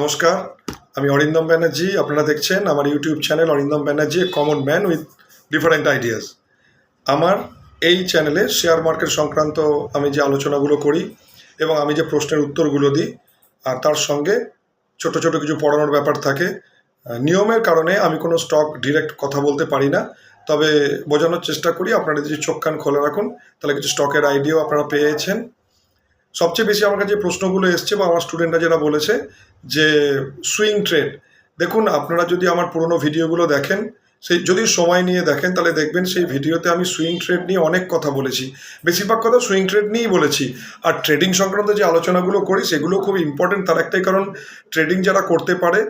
নমস্কার, আমি অরিন্দম ব্যানার্জি, আপনারা দেখছেন আমার YouTube channel Arindam Banerjee common man with different ideas আমার এই চ্যানেলে শেয়ার মার্কেট সংক্রান্ত আমি যে আলোচনাগুলো করি এবং আমি যে প্রশ্নের উত্তরগুলো দিই, আর তার সঙ্গে ছোট ছোট কিছু পড়ানোর ব্যাপার থাকে, নিয়মের কারণে আমি কোনো স্টক ডিরেক্ট কথা বলতে পারি না, তবে বোঝানোর চেষ্টা করি, আপনারা যদি চোখ কান খোলা রাখুন, তাহলে কিছু স্টকের আইডিয়াও আপনারা পেয়েছেন। সবচেয়ে বেশি আমার কাছে প্রশ্নগুলো এসছে বা আমার স্টুডেন্টরা যেটা বলেছে যে সুইং ট্রেড। দেখুন, আপনারা যদি আমার পুরনো ভিডিওগুলো দেখেন, সেই যদি সময় নিয়ে দেখেন, তাহলে দেখবেন সেই ভিডিওতে আমি সুইং ট্রেড নিয়ে অনেক কথা বলেছি। বেশিরভাগ কথা সুইং ট্রেড নিয়েই বলেছি। আর ট্রেডিং সংক্রান্ত যে আলোচনাগুলো করি, সেগুলো খুব ইম্পর্টেন্ট তার একটাই কারণ, ট্রেডিং যারা করতে পারে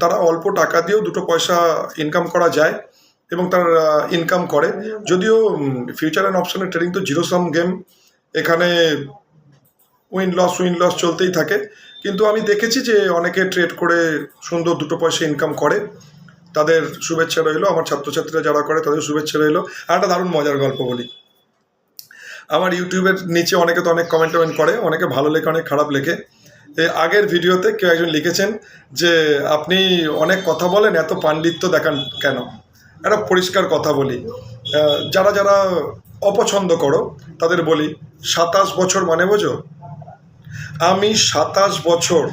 তারা অল্প টাকা দিয়েও দুটো পয়সা ইনকাম করা যায় এবং তার ইনকাম করে। যদিও ফিউচার অ্যান্ড অপশনের ট্রেডিং তো জিরো সাম গেম এখানে উইন লস উইন লস চলতেই থাকে। কিন্তু আমি দেখেছি যে অনেকে ট্রেড করে সুন্দর দুটো পয়সা ইনকাম করে। তাদের শুভেচ্ছা রইল, আমার ছাত্রছাত্রীরা যারা করে তাদের শুভেচ্ছা রইল। আর একটা দারুণ মজার গল্প বলি। আমার ইউটিউবের নিচে অনেকে তো অনেক কমেন্ট টমেন্ট করে, অনেকে ভালো লেখে, অনেক খারাপ লেখে। আগের ভিডিওতে কেউ একজন লিখেছেন যে, আপনি অনেক কথা বলেন, এত পাণ্ডিত্য দেখান কেন? একটা পরিষ্কার কথা বলি। যারা যারা অপছন্দ করো, তাদের বলি, সাতাশ বছর মানে বোঝো? আমি সাতাশ বছর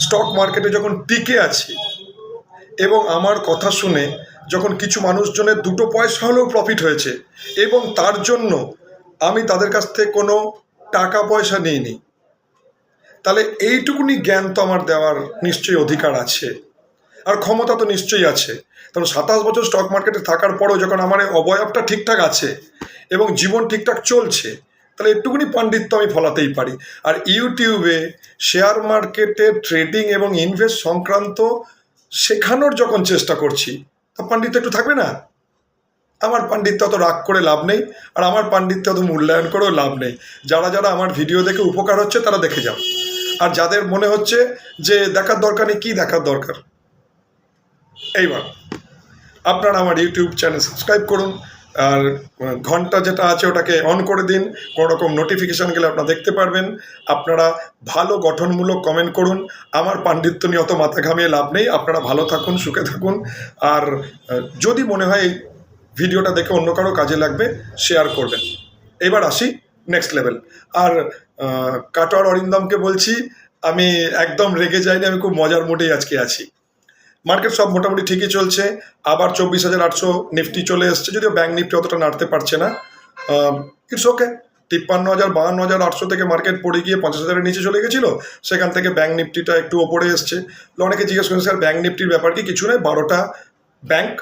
স্টক মার্কেটে যখন টিকে আছি এবং আমার কথা শুনে যখন কিছু মানুষজনের দুটো পয়সা হলেও প্রফিট হয়েছে এবং তার জন্য আমি তাদের কাছ থেকে কোনো টাকা পয়সা নিইনি, তাহলে এইটুকুনি জ্ঞান তো আমার দেওয়ার নিশ্চয়ই অধিকার আছে। আর ক্ষমতা তো নিশ্চয়ই আছে। কারণ সাতাশ বছর স্টক মার্কেটে থাকার পরেও যখন আমার অবয়বটা ঠিকঠাক আছে এবং জীবন ঠিকঠাক চলছে তাহলে একটুকুনি পাণ্ডিত্য আমি ফলাতেই পারি। আর ইউটিউবে শেয়ার মার্কেটে ট্রেডিং এবং ইনভেস্ট সংক্রান্ত শেখানোর যখন চেষ্টা করছি, তা পাণ্ডিত্য একটু থাকবে না? আমার পাণ্ডিত্য অত রাগ করে লাভ নেই, আর আমার পাণ্ডিত্য অত মূল্যায়ন করেও লাভ নেই। যারা যারা আমার ভিডিও দেখে উপকার হচ্ছে, তারা দেখে যাও। আর যাদের মনে হচ্ছে যে দেখার দরকার নেই, কী দেখার দরকার? এইবার আপনারা আমার ইউটিউব চ্যানেল সাবস্ক্রাইব করুন আর ঘণ্টা যেটা আছে ওটাকে অন করে দিন। কোনো রকম নোটিফিকেশান গেলে আপনারা দেখতে পারবেন। আপনারা ভালো গঠনমূলক কমেন্ট করুন। আমার পাণ্ডিত্য নিয়ে অত মাথা ঘামিয়ে লাভ নেই। আপনারা ভালো থাকুন, সুখে থাকুন। আর যদি মনে হয় এই ভিডিওটা দেখে অন্য কারও কাজে লাগবে শেয়ার করবেন। এবার আসি নেক্সট লেভেল আর কাটোয়ার অরিন্দমকে বলছি, আমি একদম রেগে যাইনি, আমি খুব মজার মুডেই আজকে আছি। মার্কেট সব মোটামুটি ঠিকই চলছে। আবার চব্বিশ হাজার আটশো নিফটি চলে এসছে, যদিও ব্যাঙ্ক নিফটি অতটা নাড়তে পারছে না। ইটস ওকে তিপ্পান্ন হাজার, বাহান্ন হাজার, আটশো থেকে মার্কেট পড়ে গিয়ে পঞ্চাশ হাজারের নিচে চলে গেছিল, সেখান থেকে ব্যাঙ্ক নিফটিটা একটু ওপরে এসছে। অনেকে জিজ্ঞেস করেন, স্যার ব্যাঙ্ক নিফটির ব্যাপার কি কিছু নয় বারোটা ব্যাঙ্ক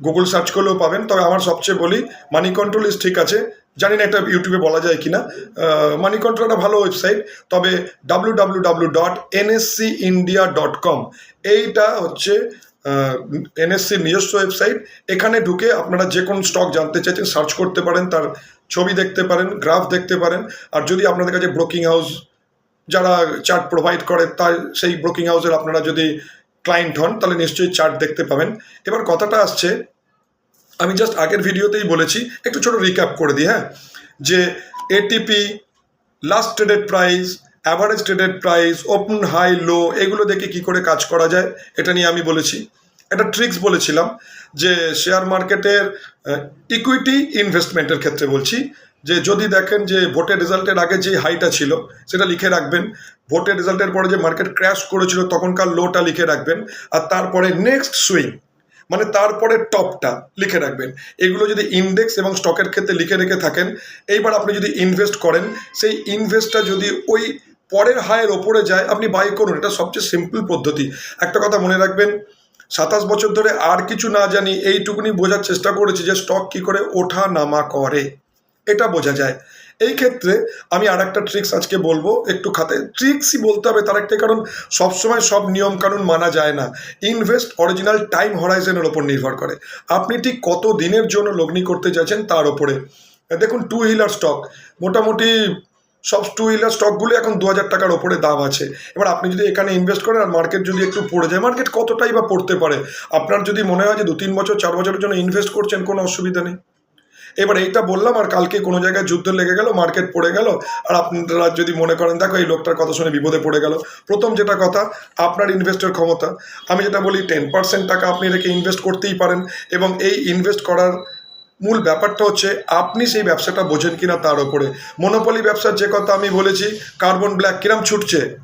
গুগল সার্চ করলেও পাবেন। তবে আমার সবচেয়ে বলি মানি কন্ট্রোল ইস ঠিক আছে জানি না এটা ইউটিউবে বলা যায় কিনা। মানি কন্ট্রোল ভালো ওয়েবসাইট তবে W W W dot NSC India dot com এইটা হচ্ছে এনএসসির নিজস্ব ওয়েবসাইট এখানে ঢুকে আপনারা যে কোনো স্টক জানতে চাইছেন সার্চ করতে পারেন, তার ছবি দেখতে পারেন গ্রাফ দেখতে পারেন। আর যদি আপনাদের কাছে ব্রোকিং হাউস যারা চার্ট প্রোভাইড করে, তার সেই ব্রোকিং হাউসের আপনারা যদি ক্লায়েন্ট হন, তাহলে নিশ্চয়ই চার্ট দেখতে পাবেন। এবার কথাটা আসছে আমি জাস্ট আগের ভিডিওতেই বলেছি, একটু ছোট রিক্যাপ করে দিই হ্যাঁ? যে ATP last traded price average traded price open high low এগুলো দেখে কি করে কাজ করা যায়, এটা নিয়ে আমি বলেছি। একটা ট্রিক্স বলেছিলাম যে শেয়ার মার্কেটের ইকুইটি ইনভেস্টমেন্টের ক্ষেত্রে বলছি, যে যদি দেখেন যে ভোটের রেজাল্টের আগে যে হাইটা ছিল, সেটা লিখে রাখবেন। ভোটের রেজাল্টের পরে যে মার্কেট ক্র্যাশ করেছিল, তখনকার লোটা লিখে রাখবেন। আর তারপরে নেক্সট সুইং মানে তারপরে টপটা লিখে রাখবেন। এগুলো যদি ইন্ডেক্স এবং স্টকের ক্ষেত্রে লিখে রেখে থাকেন, এইবার আপনি যদি ইনভেস্ট করেন, সেই ইনভেস্টটা যদি ওই পরের হায়ের ওপরে যায়, আপনি বাই করুন। এটা সবচেয়ে সিম্পল পদ্ধতি। একটা কথা মনে রাখবেন, সাতাশ বছর ধরে আর কিছু না জানি এইটুকুনি বোঝার চেষ্টা করেছি যে স্টক কি করে ওঠা নামা করে। এটা বোঝা যায়। এই ক্ষেত্রে আমি আর একটা ট্রিক্স আজকে বলব একটু খাতে। ট্রিক্সই বলতে হবে তার একটা কারণ, সবসময় সব নিয়ম কানুন মানা যায় না। ইনভেস্ট অরিজিনাল টাইম হরাইজনের ওপর নির্ভর করে। আপনি ঠিক কত দিনের জন্য লগ্নি করতে চাইছেন তার ওপরে। দেখুন টু হুইলার স্টক মোটামুটি সব টু হুইলার স্টকগুলো এখন দু হাজার টাকার ওপরে দাম আছে। এবার আপনি যদি এখানে ইনভেস্ট করেন আর মার্কেট যদি একটু পড়ে যায় মার্কেট কতটাই বা পড়তে পারে? আপনার যদি মনে হয় যে দু তিন বছর, চার বছরের জন্য ইনভেস্ট করছেন, কোনো অসুবিধা নেই। এবার এইটা বললাম আর কালকে কোনো জায়গায় যুদ্ধ লেগে গেল, মার্কেট পড়ে গেল, আর আপনারা যদি মনে করেন, দেখো এই লোকটার কথা শুনে বিপদে পড়ে গেল। প্রথম যেটা কথা, আপনার ইনভেস্টের ক্ষমতা। আমি যেটা বলি টেন পার্সেন্ট টাকা আপনি রেখে ইনভেস্ট করতেই পারেন এবং এই ইনভেস্ট করার মূল ব্যাপারটা হচ্ছে, আপনি সেই ব্যবসাটা বোঝেন কিনা তার ওপরে মনোপলি ব্যবসার যে কথা আমি বলেছি কার্বন ব্ল্যাক কিরাম ছুটছে?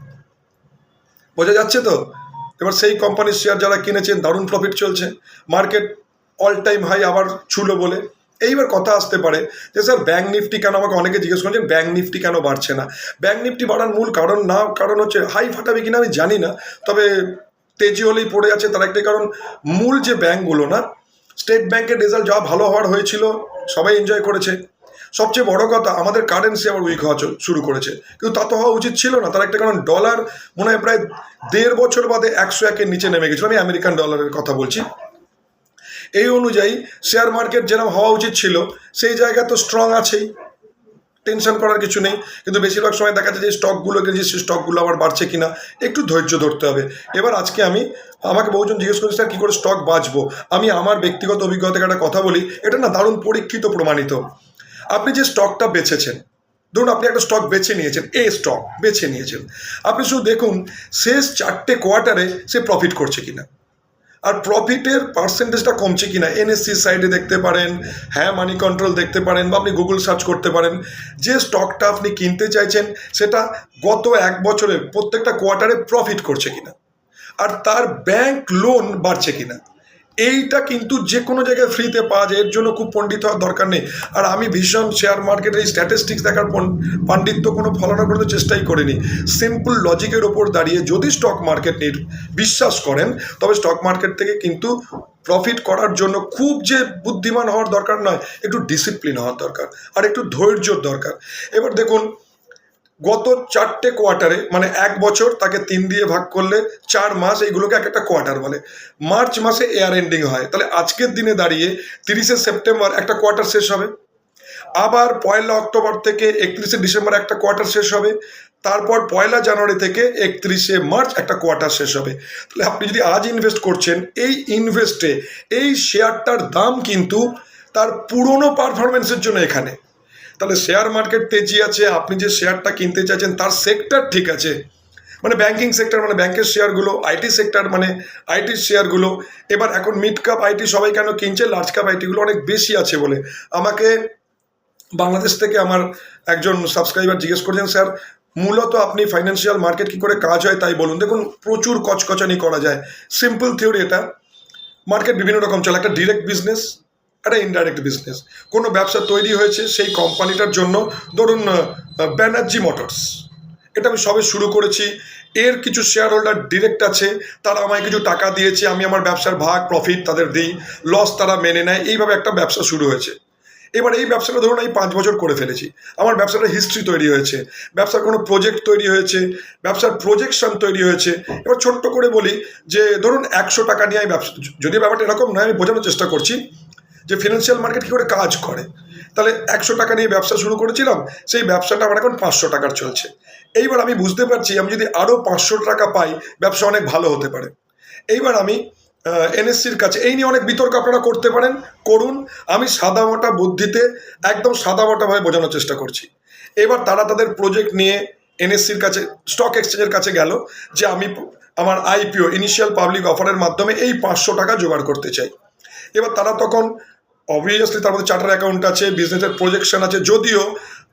বোঝা যাচ্ছে তো? এবার সেই কোম্পানির শেয়ার যারা কিনেছেন, দারুণ প্রফিট চলছে। মার্কেট অল টাইম হাই আবার ছুলো বলে। এইবার কথা আসতে পারে যে, স্যার ব্যাঙ্ক নিফটি কেন? আমাকে অনেকে জিজ্ঞেস করছেন ব্যাঙ্ক নিফটি কেন বাড়ছে না? ব্যাঙ্ক নিফটি বাড়ার মূল কারণ না, কারণ হচ্ছে হাই ফাটাবে কিনা আমি জানি না, তবে তেজি হলেই পড়ে আছে তার একটাই কারণ, মূল যে ব্যাঙ্কগুলো না, স্টেট ব্যাংকের রেজাল্ট যা ভালো হওয়ার হয়েছিল, সবাই এনজয় করেছে। সবচেয়ে বড় কথা, আমাদের কারেন্সি আবার উইক হওয়া শুরু করেছে। কিন্তু তা তো হওয়া উচিত ছিল না, তার একটা কারণ, ডলার মনে হয় প্রায় দেড় বছর বাদে একশো একের নিচে নেমে গেছিল। আমি আমেরিকান ডলারের কথা বলছি। এই অনুযায়ী শেয়ার মার্কেট যেরকম হওয়া উচিত ছিল, সেই জায়গা তো স্ট্রং আছেই। টেনশন করার কিছু নেই। কিন্তু বেশিরভাগ সময় দেখা যাচ্ছে যে স্টকগুলো কিনেছি সেই স্টকগুলো আবার বাড়ছে কিনা, একটু ধৈর্য ধরতে হবে। এবার আজকে আমি আমাকে বহুজন জিজ্ঞেস করেছে, স্যার, কী করে স্টক বাঁচবো? আমি আমার ব্যক্তিগত অভিজ্ঞতা থেকে একটা কথা বলি, এটা না দারুণ পরীক্ষিত, প্রমাণিত। আপনি যে স্টকটা বেছেছেন, ধরুন আপনি একটা স্টক বেছে নিয়েছেন এ স্টক বেছে নিয়েছেন। আপনি শুধু দেখুন, শেষ চারটে কোয়ার্টারে সে প্রফিট করছে কিনা। আর প্রফিটের পার্সেন্টেজটা কমছে কিনা? এনএসসি সাইডে দেখতে পারেন হ্যাঁ মানি কন্ট্রোল দেখতে পারেন, বা আপনি গুগল সার্চ করতে পারেন। যে স্টকটা আপনি কিনতে চাইছেন, সেটা গত এক বছরের প্রত্যেকটা কোয়ার্টারে প্রফিট করছে কিনা? আর তার ব্যাংক লোন বাড়ছে কিনা? এইটা কিন্তু যে কোনো জায়গায় ফ্রিতে পাওয়া যায়। এর জন্য খুব পণ্ডিত হওয়ার দরকার নেই। আর আমি ভীষণ শেয়ার মার্কেটের এই স্ট্যাটিস্টিক্স দেখার পাণ্ডিত্য কোনো ফলানো করতে চেষ্টাই করিনি। সিম্পল লজিকের ওপর দাঁড়িয়ে যদি স্টক মার্কেট নিয়ে বিশ্বাস করেন, তবে স্টক মার্কেট থেকে কিন্তু প্রফিট করার জন্য খুব যে বুদ্ধিমান হওয়ার দরকার নয়, একটু ডিসিপ্লিন হওয়ার দরকার। আর একটু ধৈর্যর দরকার। এবার দেখুন গত চারটে কোয়ার্টারে মানে এক বছর তাকে তিন দিয়ে ভাগ করলে চার মাস এইগুলোকে এক একটা কোয়ার্টার বলে। মার্চ মাসে এয়ার এন্ডিং হয়। তাহলে আজকের দিনে দাঁড়িয়ে তিরিশে সেপ্টেম্বর একটা কোয়ার্টার শেষ হবে। আবার পয়লা অক্টোবর থেকে একত্রিশে ডিসেম্বর একটা কোয়ার্টার শেষ হবে। তারপর পয়লা জানুয়ারি থেকে একত্রিশে মার্চ একটা কোয়ার্টার শেষ হবে। তাহলে আপনি যদি আজ ইনভেস্ট করছেন, এই ইনভেস্টে এই শেয়ারটার দাম কিন্তু তার পুরনো পারফরমেন্সের জন্য এখানে। তাহলে শেয়ার মার্কেট তেজি আছে, আপনি যে শেয়ারটা কিনতে চাইছেন, তার সেক্টর ঠিক আছে। মানে ব্যাংকিং সেক্টর মানে ব্যাংকের শেয়ারগুলো আইটি সেক্টর মানে আইটির শেয়ারগুলো এবার এখন মিড কাপ আইটি সবাই কেন কিনছে লার্জ কাপ আইটিগুলো অনেক বেশি আছে বলে। আমাকে বাংলাদেশ থেকে আমার একজন সাবস্ক্রাইবার জিজ্ঞেস করেছেন, স্যার, মূলত আপনি ফাইন্যান্সিয়াল মার্কেট কী করে কাজ হয় তাই বলুন? দেখুন, প্রচুর কচকচানি করা যায়। সিম্পল থিওরি এটা। মার্কেট বিভিন্ন রকম চলে। একটা ডিরেক্ট বিজনেস একটা ইনডাইরেক্ট বিজনেস কোনো ব্যবসা তৈরি হয়েছে সেই কোম্পানিটার জন্য ধরুন ব্যানার্জি মোটরস এটা আমি সবে শুরু করেছি। এর কিছু শেয়ার হোল্ডার ডিরেক্ট আছে, তারা আমায় কিছু টাকা দিয়েছে, আমি আমার ব্যবসার ভাগ প্রফিট তাদের দিই লস তারা মেনে নেয়। এইভাবে একটা ব্যবসা শুরু হয়েছে। এবার এই ব্যবসাটা ধরুন, আমি পাঁচ বছর করে ফেলেছি। আমার ব্যবসাটা হিস্ট্রি তৈরি হয়েছে। ব্যবসার কোনো প্রজেক্ট তৈরি হয়েছে, ব্যবসার প্রজেকশন তৈরি হয়েছে। এবার ছোট্ট করে বলি যে, ধরুন, একশো টাকা নিয়ে আমি ব্যবসা যদিও ব্যাপারটা এরকম নয়, আমি বোঝানোর চেষ্টা করছি যে ফিনান্সিয়াল মার্কেট কী করে কাজ করে? তাহলে একশো টাকা নিয়ে ব্যবসা শুরু করেছিলাম, সেই ব্যবসাটা আমার এখন পাঁচশো টাকার চলছে। এইবার আমি বুঝতে পারছি, আমি যদি আরও পাঁচশো টাকা পাই, ব্যবসা অনেক ভালো হতে পারে। এইবার আমি এনএসসির কাছে, এই নিয়ে অনেক বিতর্ক আপনারা করতে পারেন, করুন। আমি সাদামাটা বুদ্ধিতে, একদম সাদামাটাভাবে বোঝানোর চেষ্টা করছি। এবার তারা তাদের প্রজেক্ট নিয়ে এনএসসির কাছে স্টক এক্সচেঞ্জের কাছে গেল যে আমি আমার আইপিও ইনিশিয়াল পাবলিক অফারের মাধ্যমে এই পাঁচশো টাকা জোগাড় করতে চাই। এবার তারা তখন অবভিয়াসলি তার মধ্যে চার্টার অ্যাকাউন্ট আছে বিজনেসের প্রজেকশন আছে, যদিও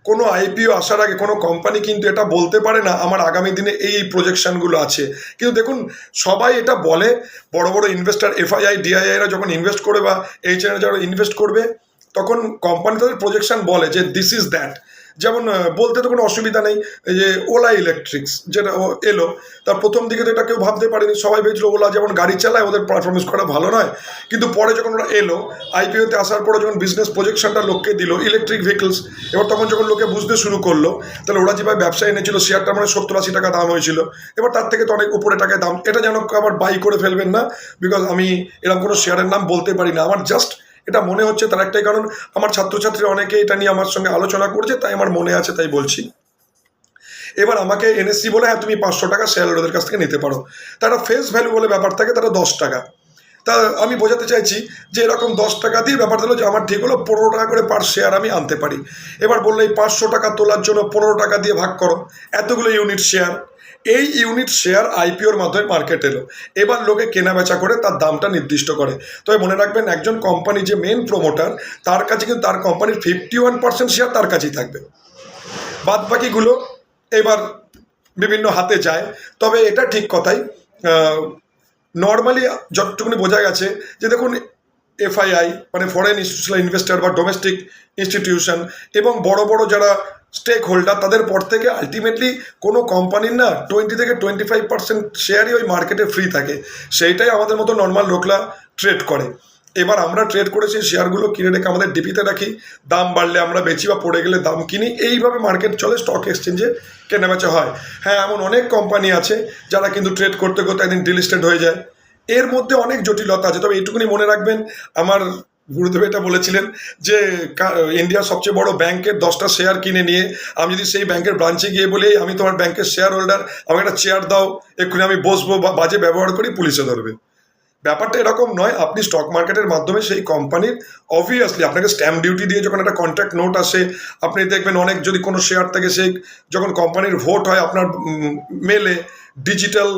কোনো আইপিও আসার আগে কোনো কোম্পানি কিন্তু এটা বলতে পারে না আমার আগামী দিনে এই এই প্রজেকশনগুলো আছে। কিন্তু দেখুন, সবাই এটা বলে, বড় বড় ইনভেস্টার এফআইআই ডিআইআইরা যখন ইনভেস্ট করে বা এই চ্যানেলে যারা ইনভেস্ট করবে, তখন কোম্পানি তাদের প্রজেকশন বলে যে দিস ইজ দ্যাট যেমন বলতে তো কোনো অসুবিধা নেই যে ওলা ইলেকট্রিক্স যেটা এলো, তার প্রথম দিকে তো এটা কেউ ভাবতে পারেনি, সবাই ভেবেছিল ওলা যেমন গাড়ি চালায়, ওদের পারফরমেন্স করা ভালো নয়। কিন্তু পরে যখন ওরা এলো আইপিওতে আসার পরে যখন বিজনেস প্রজেকশনটা লোককে দিল ইলেকট্রিক ভেহিকলস এবার তখন যখন লোকে বুঝতে শুরু করল, তাহলে ওরা যেভাবে ব্যবসা এনেছিল শেয়ারটা মানে সত্তর আশি টাকা দাম হয়েছিল। এবার তার থেকে তো অনেক উপরে টাকায় দাম, এটা যেন আবার বাই করে ফেলবেন না বিকজ আমি এরকম কোনো শেয়ারের নাম বলতে পারি না। আমার জাস্ট এটা মনে হচ্ছে তার একটাই কারণ, আমার ছাত্রছাত্রী অনেকে এটা নিয়ে আমার সঙ্গে আলোচনা করছে, তাই আমার মনে আছে, তাই বলছি। এবার আমাকে এনএসসি বলে হ্যাঁ তুমি পাঁচশো টাকা শেয়ার হোল্ডারদের কাছ থেকে নিতে পারো। তারা ফেস ভ্যালু বলে ব্যাপার থাকে, তারা দশ টাকা। তা আমি বোঝাতে চাইছি যে এরকম দশ টাকা দিয়ে ব্যাপার হলো যে, আমার ঠিক হলো, পনেরো টাকা করে পার শেয়ার আমি আনতে পারি। এবার বলল, এই পাঁচশো টাকা তোলার জন্য পনেরো টাকা দিয়ে ভাগ করো। এতগুলো ইউনিট শেয়ার এই ইউনিট শেয়ার আইপিওর মাধ্যমে মার্কেট এলো। এবার লোকে কেনা বেচা করে তার দামটা নির্দিষ্ট করে। তবে মনে রাখবেন, একজন কোম্পানি যে মেন প্রমোটার তার কাছে কিন্তু তার কোম্পানির ফিফটি ওয়ান পার্সেন্ট শেয়ার তার কাছেই থাকবে। বাদ বাকিগুলো এবার বিভিন্ন হাতে যায়। তবে এটা ঠিক কথাই। নর্মালি যতটুকুনি বোঝা গেছে যে দেখুন এফআইআই মানে ফরেন ইনস্টিটিউশনাল ইনভেস্টর বা ডোমেস্টিক ইনস্টিটিউশন এবং বড় বড় যারা স্টেক হোল্ডার তাদের পর থেকে আলটিমেটলি কোনো কোম্পানির না টোয়েন্টি থেকে টোয়েন্টি ফাইভ পার্সেন্ট শেয়ারই ওই মার্কেটে ফ্রি থাকে। সেইটাই আমাদের মতো নর্মাল লোকরা ট্রেড করে। এবার আমরা ট্রেড করেছি শেয়ারগুলো কিনে রেখে আমাদের ডিপিতে রাখি। দাম বাড়লে আমরা বেচি বা পড়ে গেলে দাম কিনি। এইভাবে মার্কেট চলে স্টক এক্সচেঞ্জে কেনাবেচা হয়। হ্যাঁ এমন অনেক কোম্পানি আছে যারা কিন্তু ট্রেড করতে করতে একদিন ডিলিস্টেড হয়ে যায়। এর মধ্যে অনেক জটিলতা আছে। তবে এইটুকুনি মনে রাখবেন, আমার গুরুদেব এটা বলেছিলেন যে ইন্ডিয়ার সবচেয়ে বড় ব্যাংকের দশটা শেয়ার কিনে নিয়ে, আমি যদি সেই ব্যাংকের ব্রাঞ্চে গিয়ে বলি, আমি তোমার ব্যাংকের শেয়ার হোল্ডার আমাকে একটা চেয়ার দাও, এক্ষুনি আমি বসবো, বা বাজে ব্যবহার করি পুলিশে ধরবে। ব্যাপারটা এরকম নয়, আপনি স্টক মার্কেটের মাধ্যমে সেই কোম্পানির অবভিয়াসলি আপনাকে স্ট্যাম্প ডিউটি দিয়ে যখন একটা কন্ট্রাক্ট নোট আসে, আপনি দেখবেন অনেক যদি কোনো শেয়ার থাকে সেই যখন কোম্পানির ভোট হয় আপনার মেলে ডিজিটাল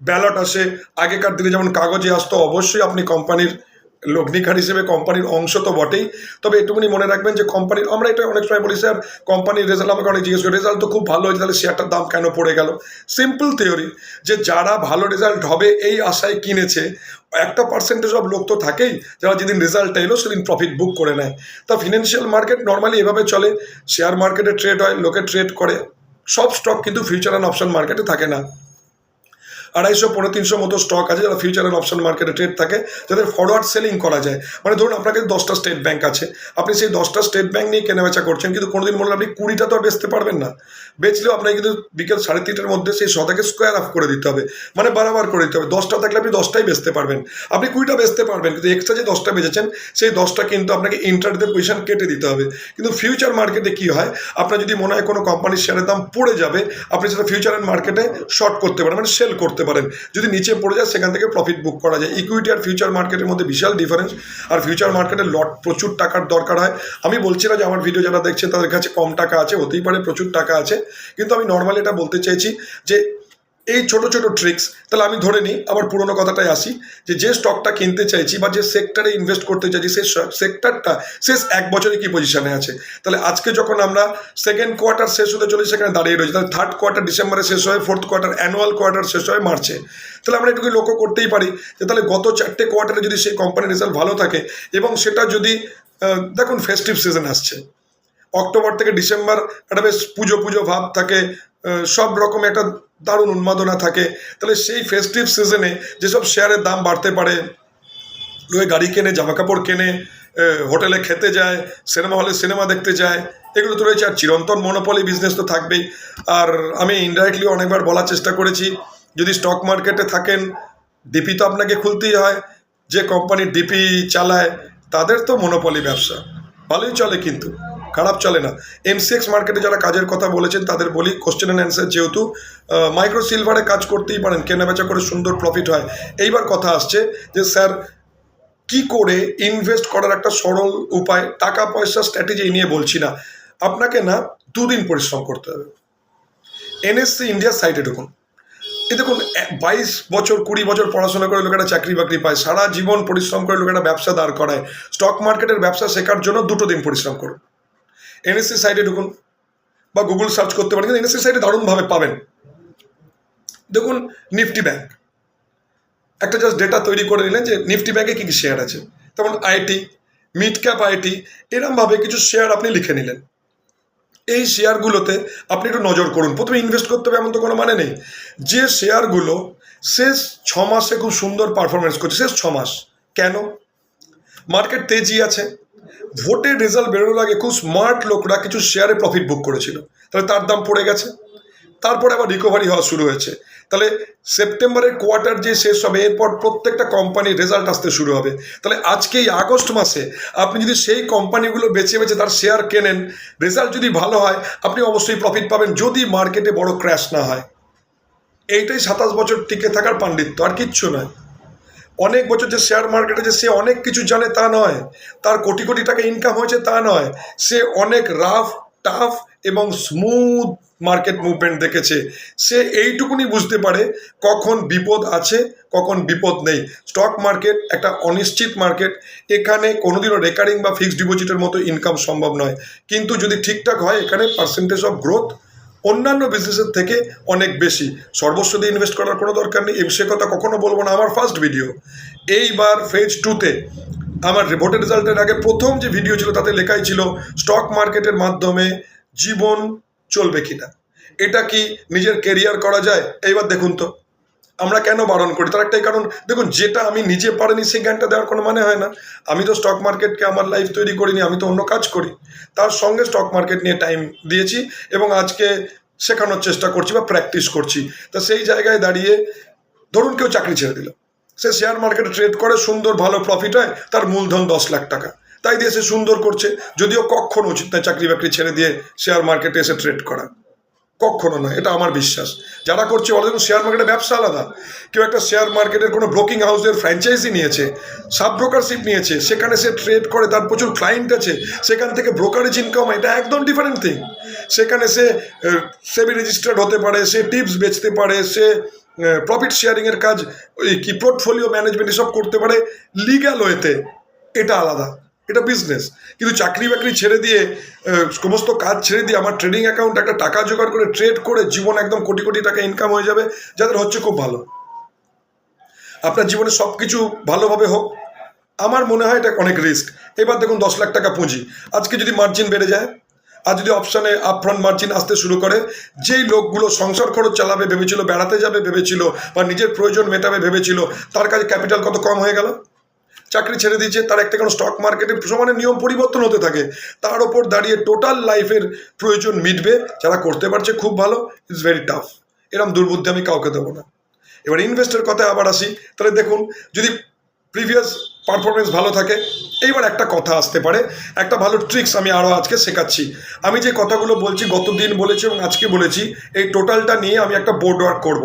ব্যালট আসে, আগেকার দিনে যেমন কাগজে আসতো, অবশ্যই আপনি কোম্পানির লগ্নিকার হিসেবে কোম্পানির অংশ তো বটেই। তবে এটুকুনি মনে রাখবেন যে কোম্পানির আমরা এটা অনেক সময় বলি, স্যার কোম্পানির রেজাল্ট আমাকে অনেক জিজ্ঞেস করি, রেজাল্ট তো খুব ভালো হয়েছে, তাহলে শেয়ারটার দাম কেন পড়ে গেল? সিম্পল থিওরি যে যারা ভালো রেজাল্ট হবে এই আশায় কিনেছে, একটা পার্সেন্টেজ অফ লোক তো থাকেই, যারা যেদিন রেজাল্ট এলো সেদিন প্রফিট বুক করে নেয়। তা ফিনান্সিয়াল মার্কেট নর্মালি এভাবে চলে শেয়ার মার্কেটে ট্রেড হয়, লোকে ট্রেড করে, সব স্টক কিন্তু ফিউচার অ্যান্ড অপশন মার্কেটে থাকে না। আড়াইশো পনেরো তিনশো মতো স্টক আছে যারা ফিউচার অ্যান্ড অপশন মার্কেটে ট্রেড থাকে, যাদের ফরওয়ার্ড সেলিং করা যায়। মানে ধরুন আপনার কাছে দশটা স্টেট ব্যাংক আছে, আপনি সেই দশটা স্টেট ব্যাংক নিয়ে কেনাবেচা করছেন, কিন্তু কোনোদিন বললেন আপনি কুড়িটা তো আর বেচতে পারবেন না। বেচলেও আপনাকে কিন্তু বিকেল সাড়ে তিনটের মধ্যে সেই শতাকে স্কোয়ার অফ করে দিতে হবে মানে বারবার করে দিতে হবে। দশটা থাকলে আপনি দশটাই বেচতে পারবেন। আপনি কুড়িটা বেচতে পারবেন, কিন্তু এক্সট্রা যে দশটা বেচেছেন, সেই দশটা কিন্তু আপনাকে ইন্টারতে পজিশন কেটে দিতে হবে। কিন্তু ফিউচার মার্কেটে কি হয়? আপনার যদি মনে হয় কোনো কোম্পানির শেয়ারের দাম পড়ে যাবে, আপনি সেটা ফিউচার মার্কেটে শর্ট করতে পারেন মানে সেল করতে পারেন। যদি নিচে পড়ে যায়, সেখান থেকে প্রফিট বুক করা যায়। ইকুইটি আর ফিউচার মার্কেটের মধ্যে বিশাল ডিফারেন্স আর ফিউচার মার্কেটে লট প্রচুর টাকার দরকার হয়। আমি বলছি না যে আমার ভিডিও যারা দেখছেন, তাদের কাছে কম টাকা আছে, হতেই পারে, প্রচুর টাকা আছে। কিন্তু আমি নর্মালি এটা বলতে চাইছি যে এই ছোট ছোট ট্রিক্স তাহলে আমি ধরে নিই, আবার পুরোনো কথাটায় আসি, যে যে স্টকটা কিনতে চাইছি বা যে সেক্টরে ইনভেস্ট করতে চাইছি, সেই সেক্টরটা শেষ এক বছরে কি পজিশনে আছে? তাহলে আজকে যখন আমরা সেকেন্ড কোয়ার্টার শেষ হতে চলে সেখানে দাঁড়িয়ে রয়েছে, তাহলে থার্ড কোয়ার্টার ডিসেম্বরে শেষ হয় ফোর্থ কোয়ার্টার অ্যানুয়াল কোয়ার্টার শেষ হয় মার্চে, তাহলে আমরা এটুকু লক্ষ্য করতেই পারি যে তাহলে গত চারটে কোয়ার্টারে যদি সেই কোম্পানির রেজাল্ট ভালো থাকে, এবং সেটা যদি দেখুন ফেস্টিভ সিজন আসছে, অক্টোবর থেকে ডিসেম্বর একটা বেশ পুজো পুজো ভাব থাকে সব রকম একটা দারুণ উন্মাদনা থাকে। তাহলে সেই ফেস্টিভ সিজনে যেসব শেয়ারের দাম বাড়তে পারে, লোকে গাড়ি কেনে জামা কাপড় কেনে হোটেলে খেতে যায় সিনেমা হলে সিনেমা দেখতে যায়, এগুলো তো রয়েছে। আর চিরন্তন মনোপলি বিজনেস তো থাকবেই। আর আমি ইনডাইরেক্টলি অনেকবার বলার চেষ্টা করেছি, যদি স্টক মার্কেটে থাকেন ডিপি তো আপনাকে খুলতেই হয়। যে কোম্পানি ডিপি চালায়, তাদের তো মনোপলি ব্যবসা। ভালোই চলে কিন্তু। খারাপ চলে না। এমসিএক্স মার্কেটে যারা কাজের কথা বলেছেন, তাদের বলি কোশ্চেন অ্যান্ড অ্যান্সার যেহেতু মাইক্রো সিলভারে কাজ করতেই পারেন, কেনাবেচা করে সুন্দর প্রফিট হয়। এইবার কথা আসছে যে, স্যার, কি করে ইনভেস্ট করার একটা সরল উপায়, টাকা পয়সা স্ট্র্যাটেজি নিয়ে বলছি না। আপনাকে না দুদিন পরিশ্রম করতে হবে। এনএসসি ইন্ডিয়া সাইটে ঢুকুন। এই দেখুন বাইশ বছর, কুড়ি বছর পড়াশোনা করে লোকেরা চাকরি বাকরি পায়, সারা জীবন পরিশ্রম করে লোকেরা ব্যবসা দাঁড় করায়। স্টক মার্কেটের ব্যবসা শেখার জন্য দুটো দিন পরিশ্রম করুন। এনএসসি সাইটে ঢুকুন বা গুগল সার্চ করতে পারেন, কিন্তু এনএসসি সাইটে দারুণভাবে পাবেন। দেখুন নিফটি ব্যাংক একটা জাস্ট ডেটা তৈরি করে নিলেন যে নিফটি ব্যাংকে কী কী শেয়ার আছে। তেমন আইটি মিড ক্যাপ আইটি এরমভাবে কিছু শেয়ার আপনি লিখে নিলেন। এই শেয়ারগুলোতে আপনি একটু নজর করুন। প্রথমে ইনভেস্ট করতে হবে, এমন তো কোনো মানে নেই। যে শেয়ারগুলো শেষ ছ মাসে খুব সুন্দর পারফরমেন্স করছে, শেষ ছ মাস। কেন? মার্কেট তেজি আছে। ভোটের রেজাল্ট বেরোনোর আগে খুব স্মার্ট লোকরা কিছু শেয়ারে প্রফিট বুক করেছিল। তাহলে তার দাম পড়ে গেছে। তারপরে আবার রিকভারি হওয়া শুরু হয়েছে। তাহলে সেপ্টেম্বরের কোয়ার্টার যে শেষ হবে, এরপর প্রত্যেকটা কোম্পানির রেজাল্ট আসতে শুরু হবে। তাহলে আজকে এই আগস্ট মাসে আপনি যদি সেই কোম্পানিগুলো বেছে বেছে তার শেয়ার কেনেন রেজাল্ট যদি ভালো হয়, আপনি অবশ্যই প্রফিট পাবেন যদি মার্কেটে বড় ক্র্যাশ না হয়। এইটাই সাতাশ বছর টিকে থাকার পাণ্ডিত্য, আর কিচ্ছু নয়। অনেক বছর যে শেয়ার মার্কেটে যে সে অনেক কিছু জানে তা নয়, তার কোটি কোটি টাকা ইনকাম হয়েছে তা নয়, সে অনেক রাফ টাফ এবং স্মুথ মার্কেট মুভমেন্ট দেখেছে। সে এইটুকুনি বুঝতে পারে কখন বিপদ আছে, কখন বিপদ নেই। স্টক মার্কেট একটা অনিশ্চিত মার্কেট এখানে কোনোদিনও রেকারিং বা ফিক্সড ডিপোজিটের মতো ইনকাম সম্ভব নয়। কিন্তু যদি ঠিকঠাক হয়, এখানে পার্সেন্টেজ অফ গ্রোথ অন্যান্য বিজনেসের থেকে অনেক বেশি। সর্বস্ব দিয়ে ইনভেস্ট করার কোনো দরকার নেই। সে কথা কখনও বলব না। আমার ফার্স্ট ভিডিও এইবার ফেজ টুতে আমার ভোটের রেজাল্টের আগে প্রথম যে ভিডিও ছিল, তাতে লেখাই ছিল স্টক মার্কেটের মাধ্যমে জীবন চলবে কিনা। এটা কি নিজের কেরিয়ার করা যায়? এইবার দেখুন তো। আমরা কেন বারণ করি? তার একটাই কারণ, দেখুন, যেটা আমি নিজে পারিনি, সেই জ্ঞানটা দেওয়ার কোনো মানে হয় না। আমি তো স্টক মার্কেটকে আমার লাইফ তৈরি করিনি, আমি তো অন্য কাজ করি। তার সঙ্গে স্টক মার্কেট নিয়ে টাইম দিয়েছি এবং আজকে শেখানোর চেষ্টা করছি বা প্র্যাকটিস করছি। তা সেই জায়গায় দাঁড়িয়ে ধরুন কেউ চাকরি ছেড়ে দিল। সে শেয়ার মার্কেটে ট্রেড করে, সুন্দর, ভালো প্রফিট হয়, তার মূলধন দশ লাখ টাকা। তাই দিয়ে সে সুন্দর করছে, যদিও কখনো উচিত নয় চাকরি বাকরি ছেড়ে দিয়ে শেয়ার মার্কেটে এসে ট্রেড করা। কখনো নয়, এটা আমার বিশ্বাস। যারা করছে ওরা শেয়ার মার্কেটে ব্যবসা আলাদা। কেউ একটা শেয়ার মার্কেটের কোনো ব্রোকিং হাউসের ফ্র্যাঞ্চাইজি নিয়েছে সাব ব্রোকারশিপ নিয়েছে, সেখানে সে ট্রেড করে, তার প্রচুর ক্লায়েন্ট আছে, সেখান থেকে ব্রোকারেজ ইনকাম এটা একদম ডিফারেন্ট থিং সেখানে সে সেবি রেজিস্টার্ড হতে পারে, সে টিপস বেচতে পারে, সে প্রফিট শেয়ারিংয়ের কাজ, ওই কি পোর্টফোলিও ম্যানেজমেন্ট এসব করতে পারে লিগ্যাল ওয়েতে এটা আলাদা। এটা বিজনেস কিন্তু চাকরি বাকরি ছেড়ে দিয়ে সমস্ত কাজ ছেড়ে দিয়ে আমার ট্রেডিং অ্যাকাউন্ট একটা টাকা জোগাড় করে ট্রেড করে জীবন একদম কোটি কোটি টাকা ইনকাম হয়ে যাবে, যাদের হচ্ছে খুব ভালো। আপনার জীবনে সব কিছু ভালোভাবে হোক, আমার মনে হয় এটা অনেক রিস্ক এবার দেখুন দশ লাখ টাকা পুঁজি। আজকে যদি মার্জিন বেড়ে যায়, আর যদি অপশানে আপফ্রন্ট মার্জিন আসতে শুরু করে, যেই লোকগুলো সংসার খরচ চালাবে, ভেবেছিল বেড়াতে যাবে, ভেবেছিল বা নিজের প্রয়োজন মেটাবে, ভেবেছিল, তার কাছে ক্যাপিটাল কত কম হয়ে গেল? চাকরি ছেড়ে দিয়েছে, তার একটা কোনো স্টক মার্কেটে সমানে নিয়ম পরিবর্তন হতে থাকে। তার ওপর দাঁড়িয়ে টোটাল লাইফের প্রয়োজন মিটবে, যারা করতে পারছে খুব ভালো ইটস ভেরি টাফ এরম দুর্বুদ্ধি আমি কাউকে দেবো না। এবার ইনভেস্টের কথায় আবার আসি, তাহলে দেখুন, যদি প্রিভিয়াস পারফরমেন্স ভালো থাকে, এইবার একটা কথা আসতে পারে, একটা ভালো ট্রিক্স আমি আরও আজকে শেখাচ্ছি। আমি যে কথাগুলো বলছি, গত দিন বলেছি এবং আজকে বলেছি, এই টোটালটা নিয়ে আমি একটা বোর্ড ওয়ার্ক করব।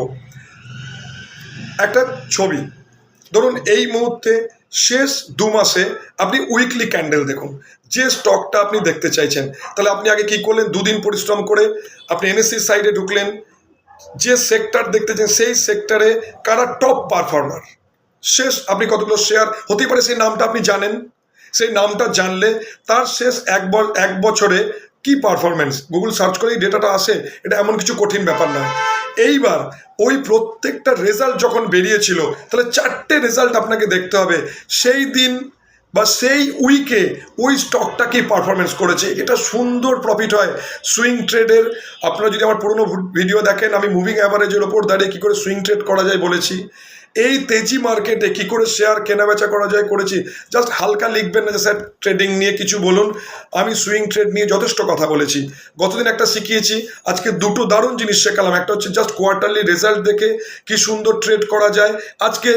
একটা ছবি। ধরুন, এই মুহূর্তে শেষ দু মাসে আপনি উইকলি ক্যান্ডেল দেখুন। যে স্টকটা আপনি দেখতে চাইছেন, তাহলে আপনি আগে কি করলেন? দুদিন পরিশ্রম করে আপনি এনএসসি সাইডে ঢুকলেন। যে সেক্টর দেখতে চান, সেই সেক্টরে কারা টপ পারফর্মার শেষ, আপনি কতগুলো শেয়ার হতেই পারে সেই নামটা আপনি জানেন। সেই নামটা জানলে তার শেষ এক এক বছরে কি পারফরমেন্স গুগল সার্চ করেই ডেটাটা আসে, এটা এমন কিছু কঠিন ব্যাপার নয়। এইবার ওই প্রত্যেকটা রেজাল্ট যখন বেরিয়েছিল, তাহলে চারটে রেজাল্ট আপনাকে দেখতে হবে। সেই দিন বা সেই উইকে ওই স্টকটা কি পারফরমেন্স করেছে? এটা সুন্দর প্রফিট হয়। সুইং ট্রেডের আপনারা যদি আমার পুরনো ভিডিও দেখেন, আমি মুভিং অ্যাভারেজের ওপর দাঁড়িয়ে কী করে সুইং ট্রেড করা যায় বলেছি। এই তেজি মার্কেটে কি করে শেয়ার কেনা বেচা করা যায় করেছি? জাস্ট হালকা লিখবেন না যে স্যার ট্রেডিং নিয়ে কিছু বলুন। আমি সুইং ট্রেড নিয়ে যথেষ্ট কথা বলেছি। গতদিন একটা শিখিয়েছি, আজকে দুটো দারুণ জিনিস শেখালাম। একটা হচ্ছে জাস্ট কোয়ার্টারলি রেজাল্ট দেখে কি সুন্দর ট্রেড করা যায়। আজকে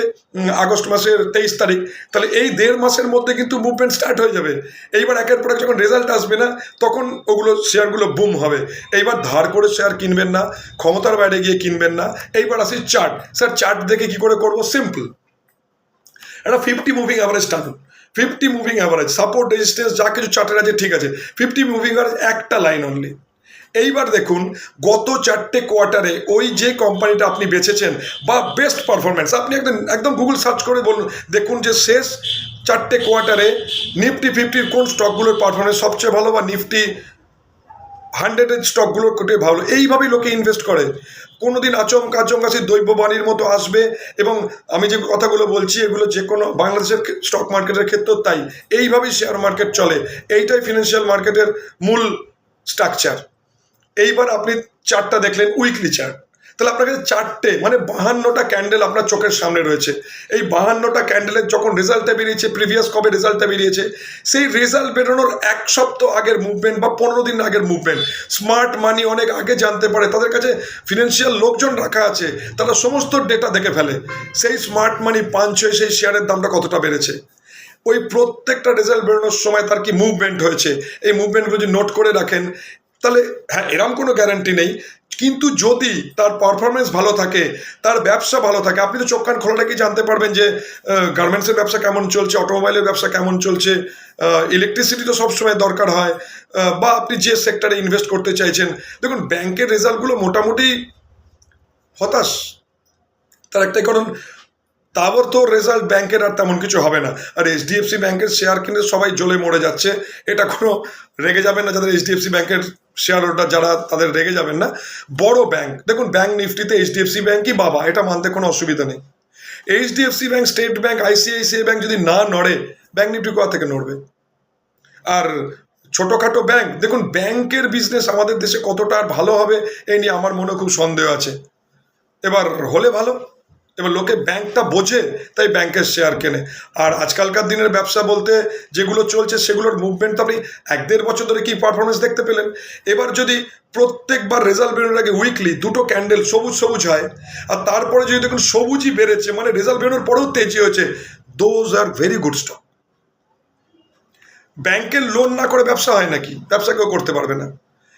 আগস্ট মাসের তেইশ তারিখ। তাহলে এই দেড় মাসের মধ্যে কিন্তু মুভমেন্ট স্টার্ট হয়ে যাবে। এইবার একের পর এক যখন রেজাল্ট আসবে না, তখন ওগুলো শেয়ারগুলো বুম হবে। এইবার ধার করে শেয়ার কিনবেন না, ক্ষমতার বাইরে গিয়ে কিনবেন না। এইবার আসি চার্ট স্যার চার্ট দেখে কি করে করব সিম্পল একটা ফিফটি মুভিং অ্যাভারেজ টানুন fifty moving average support resistance যা কিছু চার্টের আছে, ঠিক আছে। ফিফটি মুভিং অ্যাভারেজ একটা লাইন অনলি এইবার দেখুন, গত চারটে কোয়ার্টারে ওই যে কোম্পানিটা আপনি বেছেছেন, বা বেস্ট পারফরমেন্স আপনি একদম একদম গুগল সার্চ করে বলুন, দেখুন যে শেষ চারটে কোয়ার্টারে নিফটি ফিফটির কোন স্টকগুলোর পারফরমেন্স সবচেয়ে ভালো বা নিফটি হান্ড্রেডের স্টকগুলোর কোটে ভালো। এইভাবেই লোকে ইনভেস্ট করে। কোনো দিন আচমকা আচমকা সেই দৈববাণীর মতো আসবে এবং আমি যে কথাগুলো বলছি, এগুলো যে কোনো বাংলাদেশের স্টক মার্কেটের ক্ষেত্রেও তাই। এইভাবেই শেয়ার মার্কেট চলে। এইটাই ফিনান্সিয়াল মার্কেটের মূল স্ট্রাকচার এইবার আপনি চারটা দেখলেন উইকলি চার্ট তাহলে আপনার কাছে চারটে মানে বাহান্নটা ক্যান্ডেল আপনার চোখের সামনে রয়েছে। এই বাহান্নটা ক্যান্ডেলের যখন রেজাল্টটা বেরিয়েছে প্রিভিয়াস কবে রেজাল্টটা বেরিয়েছে, সেই রেজাল্ট বেরোনোর এক সপ্তাহ আগের মুভমেন্ট বা পনেরো দিন আগের মুভমেন্ট স্মার্ট মানি অনেক আগে জানতে পারে, তাদের কাছে ফিনান্সিয়াল লোকজন রাখা আছে, তারা সমস্ত ডেটা দেখে ফেলে। সেই স্মার্ট মানি পাঞ্চ হয়ে সেই শেয়ারের দামটা কতটা বেড়েছে? ওই প্রত্যেকটা রেজাল্ট বেরোনোর সময় তার কি মুভমেন্ট হয়েছে? এই মুভমেন্টগুলো যদি নোট করে রাখেন তাহলে হ্যাঁ এরম কোনো গ্যারান্টি নেই। কিন্তু যদি তার পারফরমেন্স ভালো থাকে, তার ব্যবসা ভালো থাকে, আপনি তো চোখ কান খোলা রেখে জানতে পারবেন যে গার্মেন্টসের ব্যবসা কেমন চলছে অটোমোবাইলের ব্যবসা কেমন চলছে ইলেকট্রিসিটি তো সবসময় দরকার হয় বা আপনি যে সেক্টরে ইনভেস্ট করতে চাইছেন, দেখুন ব্যাংকের রেজাল্টগুলো মোটামুটি হতাশ। তার একটাই কারণ তাবর তো রেজাল্ট ব্যাংকের আর তেমন কিছু হবে না। আর এইচডিএফসি ব্যাংকের শেয়ার কিনে সবাই জ্বলে মরে যাচ্ছে, এটা কোনো রেগে যাবে না যাদের এইচডিএফসি ব্যাংকের শেয়ার হোল্ডার যারা তাদের রেগে যাবেন না। বড় ব্যাংক দেখুন ব্যাংক নিফটিতে এইচডিএফসি ব্যাংকই বাবা, এটা মানতে কোনো অসুবিধা নেই। HDFC bank state bank ICICI bank যদি না নড়ে ব্যাংক নিফটি কোথা থেকে নড়বে? আর ছোটোখাটো ব্যাংক দেখুন ব্যাংকের বিজনেস আমাদের দেশে কতটা আর ভালো হবে, এই নিয়ে আমার মনে খুব সন্দেহ আছে। এবার হলে ভালো। এবার লোকে ব্যাংকটা বোঝে, তাই ব্যাংকের শেয়ার কেনে। আর আজকালকার দিনের ব্যবসা বলতে যেগুলো চলছে সেগুলোর মুভমেন্ট তো আপনি এক দেড় বছর ধরে কি পারফরমেন্স দেখতে পেলেন? এবার যদি প্রত্যেকবার রেজাল্ট বেরোনোর আগে উইকলি দুটো ক্যান্ডেল সবুজ সবুজ হয়, আর তারপরে যদি দেখুন সবুজই বেড়েছে মানে রেজাল্ট বেরোনোর পরেও তেজি হয়েছে those are very good stock ব্যাংকের লোন না করে ব্যবসা হয় নাকি? ব্যবসা কেউ করতে পারবে না।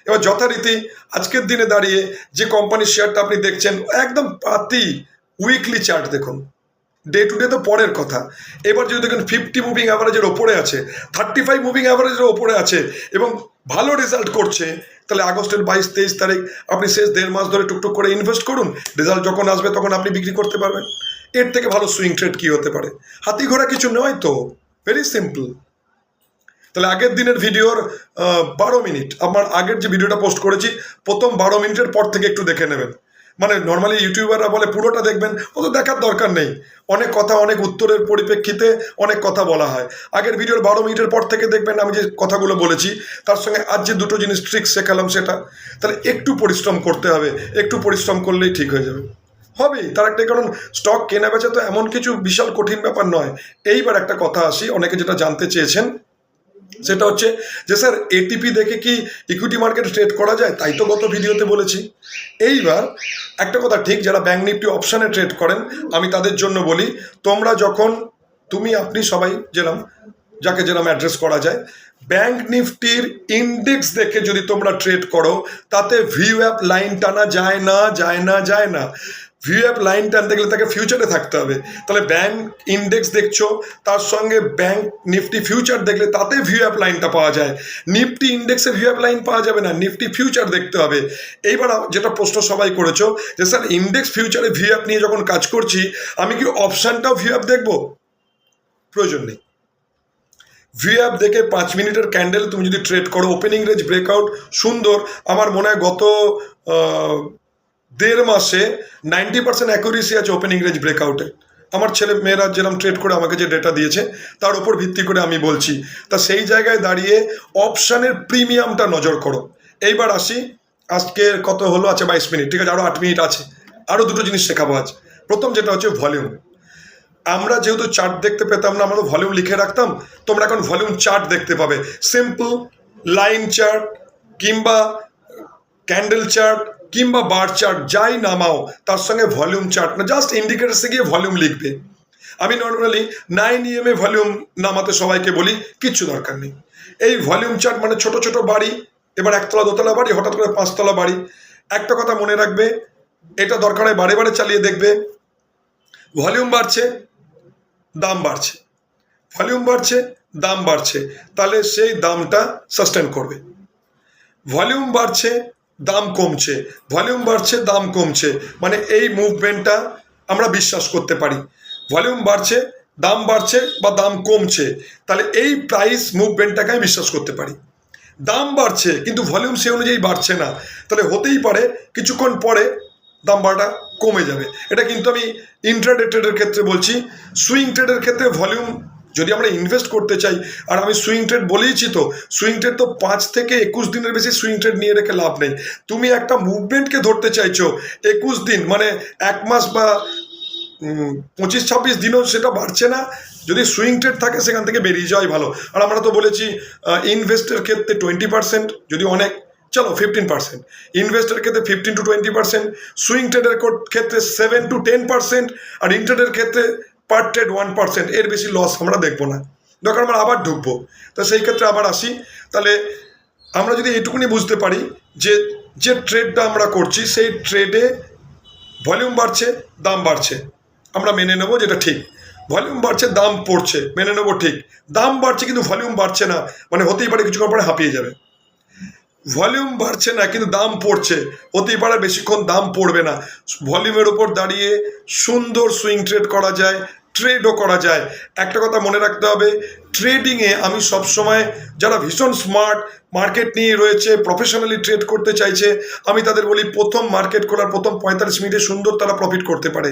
এবার যথারীতি আজকের দিনে দাঁড়িয়ে যে কোম্পানির শেয়ারটা আপনি দেখছেন, একদম পাতি উইকলি চার্ট দেখুন। ডে টু ডে তো পরের কথা। এবার যদি দেখুন ফিফটি মুভিং অ্যাভারেজের ওপরে আছে থার্টি ফাইভ মুভিং অ্যাভারেজের ওপরে আছে, এবং ভালো রেজাল্ট করছে, তাহলে আগস্টের বাইশ, তেইশ তারিখ আপনি শেষ দেড় মাস ধরে টুকটুক করে ইনভেস্ট করুন। রেজাল্ট যখন আসবে তখন আপনি বিক্রি করতে পারবেন। এর থেকে ভালো সুইং ট্রেড কী হতে পারে? হাতি ঘোড়া কিছু নয় তো? ভেরি সিম্পল তাহলে আগের দিনের ভিডিওর বারো মিনিট। আমার আগের যে ভিডিওটা পোস্ট করেছি, প্রথম বারো মিনিটের পর থেকে একটু দেখে নেবেন। মানে নর্মালি ইউটিউবাররা বলে পুরোটা দেখবেন ও তো দেখার দরকার নেই। অনেক কথা, অনেক উত্তরের পরিপ্রেক্ষিতে অনেক কথা বলা হয়। আগের ভিডিওর বারো মিনিটের পর থেকে দেখবেন আমি যে কথাগুলো বলেছি, তার সঙ্গে আজ যে দুটো জিনিস ট্রিক শেখালাম সেটা, তাহলে একটু পরিশ্রম করতে হবে। একটু পরিশ্রম করলেই ঠিক হয়ে যাবে। হবেই, তার একটা কারণ স্টক কেনা বেচা তো এমন কিছু বিশাল কঠিন ব্যাপার নয়। এইবার একটা কথা আসি, অনেকে যেটা জানতে চেয়েছেন সেটা হচ্ছে যে স্যার এটিপি দেখে কি ইকুইটি মার্কেট ট্রেড করা যায়? তাই তো গত ভিডিওতে বলেছি। এইবার একটা কথা ঠিক, যারা ব্যাঙ্ক নিফটি অপশানে ট্রেড করেন, আমি তাদের জন্য বলি, তোমরা যখন, তুমি, আপনি সবাই যেরম, যাকে যেরম অ্যাড্রেস করা যায় ব্যাঙ্ক নিফটির ইন্ডেক্স দেখে যদি তোমরা ট্রেড করো, তাতে ভিউ অ্যাপ লাইন টানা যায় না যায় না যায় না। ভিউ অ্যাপ লাইন টানতে গেলে তাকে ফিউচারে থাকতে হবে। তাহলে ব্যাংক ইন্ডেক্স দেখছ, তার সঙ্গে ব্যাংক নিফটি ফিউচার দেখলে তাতে ভিউ অ্যাপ লাইনটা পাওয়া যায়। নিফটি ইন্ডেক্সে ভিউ অ্যাপ লাইন পাওয়া যাবে না নিফটি ফিউচার দেখতে হবে। এইবার যেটা প্রশ্ন সবাই করেছ, যে স্যার ইন্ডেক্স ফিউচারে ভিউ অ্যাপ নিয়ে যখন কাজ করছি, আমি কি অপশানটাও ভিউ অ্যাপ দেখব? প্রয়োজন নেই। ভি অ্যাপ দেখে পাঁচ মিনিটের ক্যান্ডেল তুমি যদি ট্রেড করো ওপেনিং রেঞ্জ ব্রেকআউট সুন্দর। আমার মনে হয় গত দেড় মাসে নাইনটি পার্সেন্ট অ্যাকুরেসি আছে ওপেনিং রেঞ্জ ব্রেকআউটে আমার ছেলে মেয়েরা যেরকম ট্রেড করে আমাকে যে ডেটা দিয়েছে, তার উপর ভিত্তি করে আমি বলছি। তা সেই জায়গায় দাঁড়িয়ে অপশানের প্রিমিয়ামটা নজর করো। এইবার আসি, আজকে কত হলো? আছে বাইশ মিনিট, ঠিক আছে আরও আট মিনিট আছে। আরও দুটো জিনিস শেখাবো আজ। প্রথম যেটা হচ্ছে ভলিউম আমরা যেহেতু চার্ট দেখতে পেতাম না, আমরা ভলিউম লিখে রাখতাম, তোমরা এখন ভলিউম চার্ট দেখতে পাবে। সিম্পল লাইন চার্ট কিংবা ক্যান্ডেল চার্ট কিংবা বার চার্ট যাই নামাও, তার সঙ্গে ভলিউম চার্ট না জাস্ট ইন্ডিকেটার্সে গিয়ে ভলিউম লিখবে। আমি নর্মালি নাইন ইএমএ ভলিউম নামাতে সবাইকে বলি, কিচ্ছু দরকার নেই। এই ভলিউম চার্ট মানে ছোট ছোট বাড়ি, এবার একতলা দোতলা বাড়ি, হঠাৎ করে পাঁচতলা বাড়ি। একটা কথা মনে রাখবে, এটা দরকার হয় বারে বারে চালিয়ে দেখবে, ভলিউম বাড়ছে, দাম বাড়ছে। ভলিউম বাড়ছে, দাম বাড়ছে, তাহলে সেই দামটা সাস্টেন করবে। ভলিউম বাড়ছে দাম কমছে ভলিউম বাড়ছে, দাম কমছে। মানে এই মুভমেন্টটা আমরা বিশ্বাস করতে পারি। ভলিউম বাড়ছে, দাম বাড়ছে বা দাম কমছে, তাহলে এই প্রাইস মুভমেন্টটাকে আমি বিশ্বাস করতে পারি। দাম বাড়ছে, কিন্তু ভলিউম সে অনুযায়ী বাড়ছে না। তাহলে হতেই পারে, কিছুক্ষণ পরে দাম বাড়াটা কমে যাবে। এটা কিন্তু আমি ইন্ট্রাডে ট্রেডের ক্ষেত্রে বলছি। সুইং ট্রেডের ক্ষেত্রে ভলিউম যদি আমরা ইনভেস্ট করতে চাই, আর আমি সুইং ট্রেড বলেইছি তো সুইং ট্রেড তো পাঁচ থেকে একুশ দিনের বেশি সুইং ট্রেড নিয়ে রেখে লাভ নেই। তুমি একটা মুভমেন্টকে ধরতে চাইছো, একুশ দিন মানে এক মাস বা পঁচিশ, ছাব্বিশ দিনও সেটা বাড়ছে না। যদি সুইং ট্রেড থাকে, সেখান থেকে বেরিয়ে যাওয়াই ভালো। আর আমরা তো বলেছি ইনভেস্টের ক্ষেত্রে টোয়েন্টি পার্সেন্ট যদি অনেক, চলো ফিফটিন পার্সেন্ট ইনভেস্টের ক্ষেত্রে fifteen to twenty percent swing ট্রেডের ক্ষেত্রে সেভেন টু টেন পার্সেন্ট আর ইন্টারডের ক্ষেত্রে পার ট্রেড ওয়ান পার্সেন্ট এর বেশি লস আমরা দেখব না। দরকার আমরা আবার ঢুকবো। তো সেই ক্ষেত্রে আবার আসি। তাহলে আমরা যদি এটুকুনি বুঝতে পারি যে যে ট্রেডটা আমরা করছি, সেই ট্রেডে ভলিউম বাড়ছে, দাম বাড়ছে। আমরা মেনে নেব যেটা ঠিক। ভলিউম বাড়ছে, দাম পড়ছে, মেনে নেব ঠিক। দাম বাড়ছে কিন্তু ভলিউম বাড়ছে না মানে হতেই পারে কিছুক্ষণ পরে হাঁপিয়ে যাবে। ভলিউম বাড়ছে না, কিন্তু দাম পড়ছে, হতেই পারে বেশিক্ষণ দাম পড়বে না। ভলিউমের উপর দাঁড়িয়ে সুন্দর সুইং ট্রেড করা যায় ট্রেডও করা যায়। একটা কথা মনে রাখতে হবে ট্রেডিংয়ে আমি সবসময় যারা ভীষণ স্মার্ট মার্কেট নিয়ে রয়েছে প্রফেশনালি ট্রেড করতে চাইছে, আমি তাদের বলি প্রথম মার্কেট খোলার প্রথম পঁয়তাল্লিশ মিনিটে সুন্দর তারা প্রফিট করতে পারে।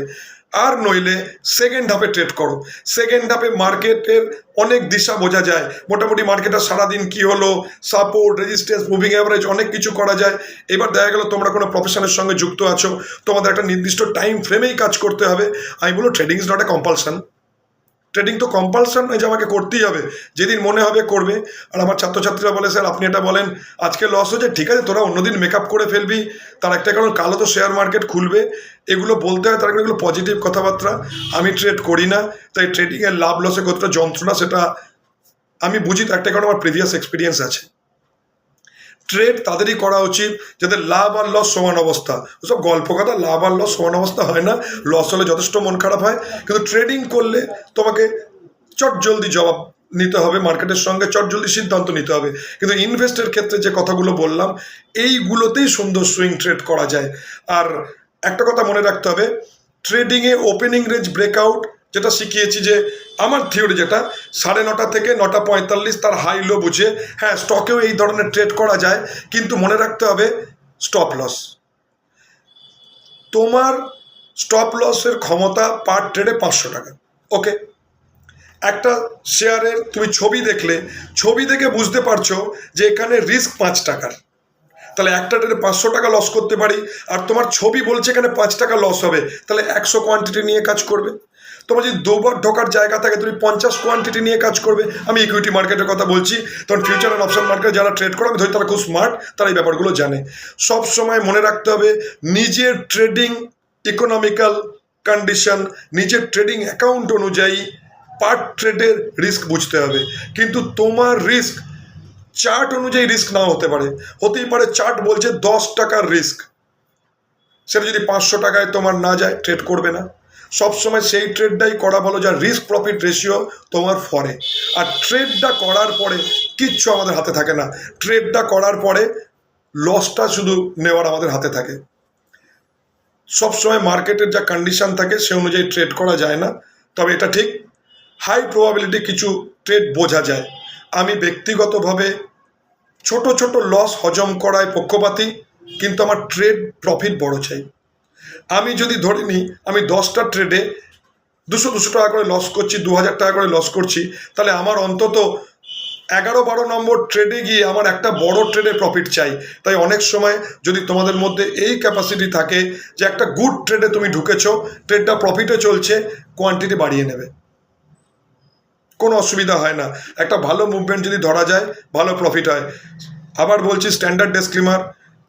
আর নইলে সেকেন্ড হাফে ট্রেড করো। সেকেন্ড হাফে মার্কেটের অনেক দিশা বোঝা যায়। মোটামুটি মার্কেটের সারাদিন কি হলো সাপোর্ট রেজিস্ট্যান্স মুভিং অ্যাভারেজ অনেক কিছু করা যায়। এবার দেখা গেলো তোমরা কোনো প্রফেশনের সঙ্গে যুক্ত আছো। তোমাদের একটা নির্দিষ্ট টাইম ফ্রেমেই কাজ করতে হবে। আমি বলো trading is not a compulsion trading তো কম্পালশন নয় যে আমাকে করতেই হবে, যেদিন মনে হবে করবে। আর আমার ছাত্রছাত্রীরা বলে, স্যার, আপনি এটা বলেন, আজকে লস হয়েছে, ঠিক আছে, তোরা অন্যদিন মেকআপ করে ফেলবি। তার একটা কারণ কালো তো শেয়ার মার্কেট খুলবে। এগুলো বলতে হয়, তার কারণ এগুলো পজিটিভ কথাবার্তা। আমি ট্রেড করি না, তাই ট্রেডিংয়ের লাভ লসে কতটা যন্ত্রণা সেটা আমি বুঝি, তার একটা কারণ আমার প্রিভিয়াস এক্সপিরিয়েন্স আছে। ট্রেড তাদেরই করা উচিত যাদের লাভ আর লস সমান অবস্থা। ওসব গল্প কথা লাভ আর লস সমান অবস্থা হয় না লস হলে যথেষ্ট মন খারাপ হয়। কিন্তু ট্রেডিং করলে তোমাকে চট জলদি জবাব নিতে হবে মার্কেটের সঙ্গে চট জলদি সিদ্ধান্ত নিতে হবে। কিন্তু ইনভেস্টের ক্ষেত্রে যে কথাগুলো বললাম, এইগুলোতেই সুন্দর সুইং ট্রেড করা যায়। আর একটা কথা মনে রাখতে হবে ট্রেডিংয়ে ওপেনিং রেঞ্জ ব্রেকআউট যেটা শিখিয়েছি যে আমার থিওরি যেটা, সাড়ে নটা থেকে নটা পঁয়তাল্লিশ তার হাই লো বুঝে হ্যাঁ স্টকেও এই ধরনের ট্রেড করা যায়, কিন্তু মনে রাখতে হবে স্টপ লস তোমার স্টপ লসের ক্ষমতা পার ট্রেডে পাঁচশো টাকা ওকে একটা শেয়ারের তুমি ছবি দেখলে, ছবি দেখে বুঝতে পারছ যে এখানে রিস্ক পাঁচ টাকার। তাহলে একটা ট্রেডে পাঁচশো টাকা লস করতে পারি, আর তোমার ছবি বলছে এখানে পাঁচ টাকা লস হবে, তাহলে একশো কোয়ান্টিটি নিয়ে কাজ করবে। তোমার যদি দুবার ঢোকার জায়গা থাকে, তুমি পঞ্চাশ কোয়ান্টিটি নিয়ে কাজ করবে। আমি ইকুইটি মার্কেটের কথা বলছি। তখন ফিউচার অ্যান্ড অপশন মার্কেট যারা ট্রেড করে, আমি ধরি তারা খুব স্মার্ট তারা এই ব্যাপারগুলো জানে। সব সময় মনে রাখতে হবে, নিজের ট্রেডিং ইকোনমিক্যাল কন্ডিশন নিজের ট্রেডিং অ্যাকাউন্ট অনুযায়ী পার্ট ট্রেডের রিস্ক বুঝতে হবে। কিন্তু তোমার রিস্ক চার্ট অনুযায়ী রিস্ক নাও হতে পারে। হতেই পারে চার্ট বলছে দশ টাকার রিস্ক সেটা যদি পাঁচশো টাকায় তোমার না যায় ট্রেড করবে না। সবসময় সেই ট্রেডটাই করা ভালো যার রিস্ক প্রফিট রেশিও তোমার ফরে। আর ট্রেডটা করার পরে কিচ্ছু আমাদের হাতে থাকে না। ট্রেডটা করার পরে লসটা শুধু নেওয়ার আমাদের হাতে থাকে। সবসময় মার্কেটের যা কন্ডিশন থাকে, সে অনুযায়ী ট্রেড করা যায় না। তবে এটা ঠিক হাই প্রবাবিলিটি কিছু ট্রেড বোঝা যায়। আমি ব্যক্তিগতভাবে ছোট ছোট লস হজম করায় পক্ষপাতী, কিন্তু আমার ট্রেড প্রফিট বড় চাই। আমি যদি ধরে নিই, আমি দশটা ট্রেডে দুশো দুশো টাকা করে লস করছি, দু হাজার টাকা করে লস করছি, তাহলে আমার অন্তত এগারো বারো নম্বর ট্রেডে গিয়ে আমার একটা বড় ট্রেডে প্রফিট চাই। তাই অনেক সময় যদি তোমাদের মধ্যে এই ক্যাপাসিটি থাকে যে একটা গুড ট্রেডে তুমি ঢুকেছো ট্রেডটা প্রফিটে চলছে কোয়ান্টিটি বাড়িয়ে নেবে। কোনো অসুবিধা হয় না। একটা ভালো মুভমেন্ট যদি ধরা যায়, ভালো প্রফিট হয়। আবার বলছি স্ট্যান্ডার্ড ডিসক্লিমার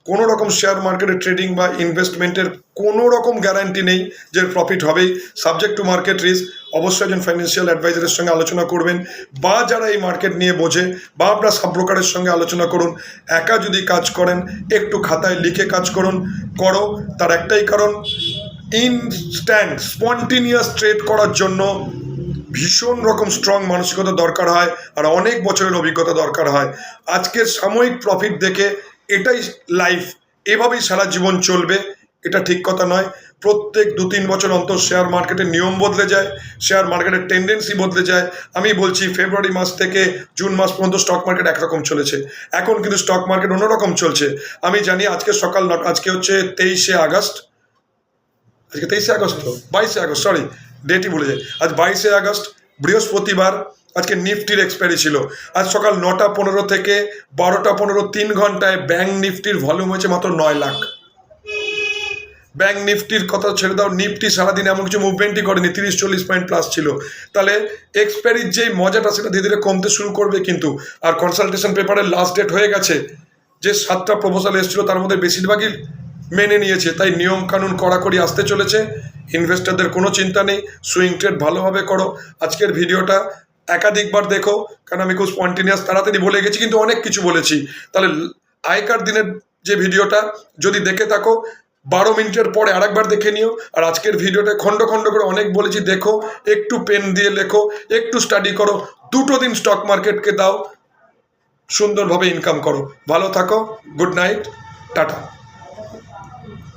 কোনো রকম শেয়ার মার্কেটে ট্রেডিং বা ইনভেস্টমেন্টের কোনো রকম গ্যারান্টি নেই যে প্রফিট হবেই। সাবজেক্ট টু মার্কেট রিস্ক অবশ্যই একজন ফাইন্যান্সিয়াল অ্যাডভাইজারের সঙ্গে আলোচনা করবেন বা যারা এই মার্কেট নিয়ে বোঝে বা আপনার সাব ব্রোকারের সঙ্গে আলোচনা করুন, একা যদি কাজ করেন, একটু খাতায় লিখে কাজ করুন, করো। তার একটাই কারণ ইনস্ট্যান্ট স্পন্টিনিয়াস ট্রেড করার জন্য ভীষণ রকম স্ট্রং মানসিকতা দরকার হয় আর অনেক বছরের অভিজ্ঞতা দরকার হয়। আজকের সাময়িক প্রফিট দেখে এটাই লাইফ এভাবেই সারা জীবন চলবে, এটা ঠিক কথা নয়। প্রত্যেক দু তিন বছর অন্তর শেয়ার মার্কেটের নিয়ম বদলে যায় শেয়ার মার্কেটের টেন্ডেন্সি বদলে যায়। আমি বলছি ফেব্রুয়ারি মাস থেকে জুন মাস পর্যন্ত স্টক মার্কেট একরকম চলেছে। এখন কিন্তু স্টক মার্কেট অন্যরকম চলছে। আমি জানি আজকে সকাল নটা, আজকে হচ্ছে তেইশে আগস্ট। আজকে তেইশে আগস্ট তো? বাইশে আগস্ট সরি ডেটই ভুলে যাই। আজ বাইশে আগস্ট, বৃহস্পতিবার আজকে নিফটির এক্সপায়ারি ছিল। আজ সকাল নটা পনেরো থেকে বারোটা পনেরো তিন ঘন্টায় ব্যাংক নিফটির ভলিউম হয়েছে মাত্র নয় লাখ। ব্যাংক নিফটির কথা ছেড়ে দাও, নিফটি সারাদিন এমন কিছু মুভমেন্টই করেনি, তিরিশ চল্লিশ পয়েন্ট প্লাস ছিল। তাহলে এক্সপায়ারির যেই মজাটা সেটা ধীরে ধীরে কমতে শুরু করবে কিন্তু। আর কনসালটেশন পেপারের লাস্ট ডেট হয়ে গেছে। যে সাতটা প্রপোজাল এসেছিল, তার মধ্যে বেশিরভাগই মেনে নিয়েছে। তাই নিয়ম কানুন কড়াকড়ি আসতে চলেছে। ইনভেস্টরদের কোনো চিন্তা নেই। সুইং ট্রেড ভালোভাবে করো। আজকের ভিডিওটা একাধিকবার দেখো, কারণ আমি খুব স্পন্টিনিয়াস তাড়াতাড়ি বলে গেছি, কিন্তু অনেক কিছু বলেছি। তাহলে আগেকার দিনের যে ভিডিওটা, যদি দেখে থাকো, বারো মিনিটের পরে আরেকবার দেখে নিও। আর আজকের ভিডিওটা খণ্ড খণ্ড করে অনেক বলেছি, দেখো, একটু পেন দিয়ে লেখো, একটু স্টাডি করো, দুটো দিন স্টক মার্কেটকে দাও, সুন্দরভাবে ইনকাম করো। ভালো থাকো গুড নাইট টাটা।